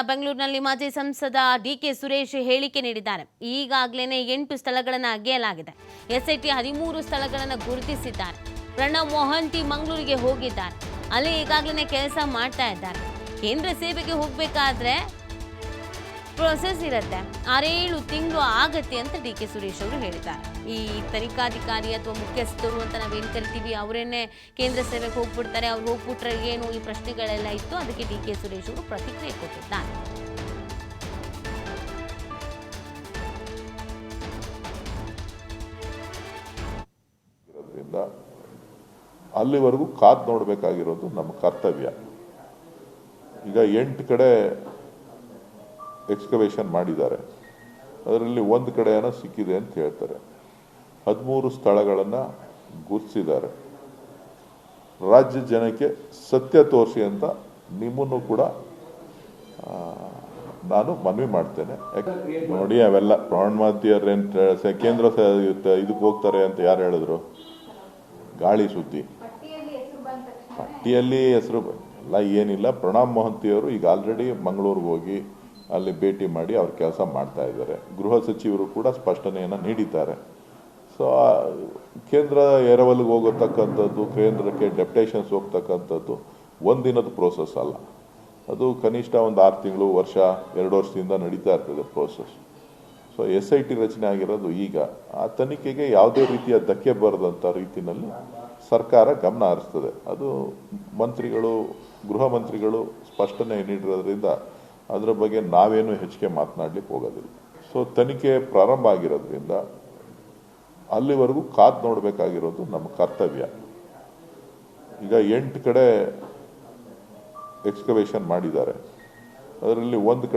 ಬೆಂಗಳೂರಿನಲ್ಲಿ ಮಾಜಿ ಸಂಸದ ಡಿ ಕೆ ಸುರೇಶ್ ಹೇಳಿಕೆ ನೀಡಿದ್ದಾರೆ. ಈಗಾಗಲೇ ಎಂಟು ಸ್ಥಳಗಳನ್ನು ಅಗೆಯಲಾಗಿದೆ. ಎಸ್ಐಟಿ ಹದಿಮೂರು ಸ್ಥಳಗಳನ್ನು ಗುರುತಿಸಿದ್ದಾರೆ. ಪ್ರಣವ್ ಮೊಹಂತಿ ಮಂಗಳೂರಿಗೆ ಹೋಗಿದ್ದಾರೆ. ಅಲ್ಲಿ ಈಗಾಗಲೇ ಕೆಲಸ ಮಾಡ್ತಾ ಇದ್ದಾರೆ. ಕೇಂದ್ರ ಸೇವೆಗೆ ಹೋಗಬೇಕಾದ್ರೆ ಪ್ರೊಸೆಸ್ ಇರುತ್ತೆ. ಆರೇಳು ತಿಂಗಳು ಆಗತ್ತೆ ಅಂತ ಡಿ ಕೆ ಸುರೇಶ್ ಅವರು ಹೇಳಿದ್ದಾರೆ. ಈ ತನಿಖಾಧಿಕಾರಿ ಅಥವಾ ಮುಖ್ಯಸ್ಥರು ಅಂತ ನಾವೇನು ಕರಿತೀವಿ? ಅವರೇನೆ ಕೇಂದ್ರ ಸೇವೆಗೆ ಹೋಗ್ಬಿಡ್ತಾರೆ. ಅವ್ರು ಹೋಗ್ಬಿಟ್ರೆ ಏನು ಈ ಪ್ರಶ್ನೆಗಳೆಲ್ಲ ಇತ್ತು. ಅದಕ್ಕೆ ಡಿ ಕೆ ಸುರೇಶ್ ಅವರು ಪ್ರತಿಕ್ರಿಯೆ ಕೊಟ್ಟಿದ್ದಾರೆ. ಅಲ್ಲಿವರೆಗೂ ಕಾದು ನೋಡಬೇಕಾಗಿರೋದು ನಮ್ಮ ಕರ್ತವ್ಯ. ಈಗ ಎಂಟು ಕಡೆ ಎಕ್ಸ್ಕವೇಷನ್ ಮಾಡಿದ್ದಾರೆ. ಅದರಲ್ಲಿ ಒಂದು ಕಡೆ ಏನೋ ಸಿಕ್ಕಿದೆ ಅಂತ ಹೇಳ್ತಾರೆ. ಹದಿಮೂರು ಸ್ಥಳಗಳನ್ನು ಗುರುತಿಸಿದ್ದಾರೆ ರಾಜ್ಯ ಜನಕ್ಕೆ ಸತ್ಯ ತೋರಿಸಿ ಅಂತ ನಿಮ್ಮನ್ನು ಕೂಡ ನಾನು ಮನವಿ ಮಾಡ್ತೇನೆ. ಯಾಕೆ ನೋಡಿ ಅವೆಲ್ಲ ಪ್ರಮಾಣಮಾಧ್ಯರೇನು ಕೇಂದ್ರ ಇದಕ್ಕೆ ಹೋಗ್ತಾರೆ ಅಂತ ಯಾರು ಹೇಳಿದ್ರು? ಗಾಳಿ ಸುದ್ದಿ. ಪಟ್ಟಿಯಲ್ಲಿ ಹೆಸರು ಎಲ್ಲ ಏನಿಲ್ಲ. ಪ್ರಣಾಮ್ ಮೊಹಂತಿಯವರು ಈಗ ಆಲ್ರೆಡಿ ಮಂಗಳೂರಿಗೆ ಹೋಗಿ ಅಲ್ಲಿ ಭೇಟಿ ಮಾಡಿ ಅವ್ರ ಕೆಲಸ ಮಾಡ್ತಾ ಇದ್ದಾರೆ. ಗೃಹ ಸಚಿವರು ಕೂಡ ಸ್ಪಷ್ಟನೆಯನ್ನು ನೀಡಿದ್ದಾರೆ. ಸೊ ಕೇಂದ್ರ ಎರವಲಿಗೆ ಹೋಗತಕ್ಕಂಥದ್ದು, ಕೇಂದ್ರಕ್ಕೆ ಡೆಪ್ಟೇಷನ್ಸ್ ಹೋಗ್ತಕ್ಕಂಥದ್ದು ಒಂದಿನದ ಪ್ರೋಸೆಸ್ ಅಲ್ಲ. ಅದು ಕನಿಷ್ಠ ಒಂದು ಆರು ತಿಂಗಳು, ವರ್ಷ, ಎರಡು ವರ್ಷದಿಂದ ನಡೀತಾ ಇರ್ತದೆ process so S I T ರಚನೆ ಆಗಿರೋದು ಈಗ. ಆ ತನಿಖೆಗೆ ಯಾವುದೇ ರೀತಿಯ ಧಕ್ಕೆ ಬರದಂಥ ರೀತಿಯಲ್ಲಿ ಸರ್ಕಾರ ಗಮನ ಹರಿಸ್ತದೆ. ಅದು ಮಂತ್ರಿಗಳು, ಗೃಹ ಮಂತ್ರಿಗಳು ಸ್ಪಷ್ಟನೆ ನೀಡಿರೋದ್ರಿಂದ ಅದರ ಬಗ್ಗೆ ನಾವೇನು ಹೆಚ್ಚಿಗೆ ಮಾತನಾಡಲಿಕ್ಕೆ ಹೋಗೋದಿಲ್ಲ. ಸೊ ತನಿಖೆ ಪ್ರಾರಂಭ ಆಗಿರೋದ್ರಿಂದ ಅಲ್ಲಿವರೆಗೂ ಕಾದ್ ನೋಡಬೇಕಾಗಿರೋದು ನಮ್ಮ ಕರ್ತವ್ಯ. ಈಗ ಎಂಟು ಕಡೆ ಎಕ್ಸ್ಕವೇಷನ್ ಮಾಡಿದ್ದಾರೆ. ಅದರಲ್ಲಿ ಒಂದು ಕಡೆ